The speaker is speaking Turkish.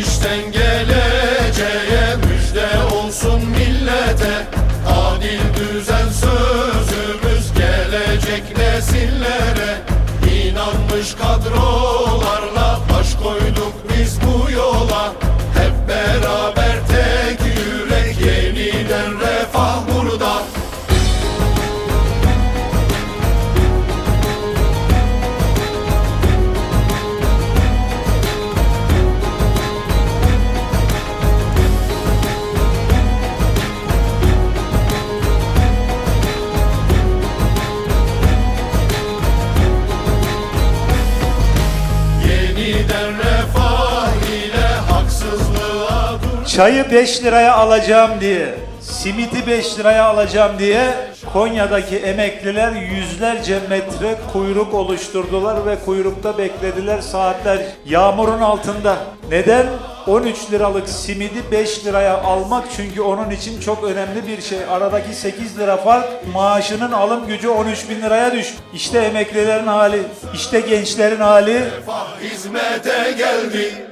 İşten geleceğe müjde olsun millete. Adil düzen sözümüz gelecek nesillere. İnanmış kadrolarla Yeniden refah ile haksızlığa dur. Çayı 5 liraya alacağım diye, simiti 5 liraya alacağım diye Konya'daki emekliler yüzlerce metre kuyruk oluşturdular ve kuyrukta beklediler saatler yağmurun altında. Neden? 13 liralık simidi 5 liraya almak çünkü onun için çok önemli bir şey. Aradaki 8 lira fark maaşının alım gücü 13 bin liraya düş. İşte emeklilerin hali, işte gençlerin hali, hizmete geldi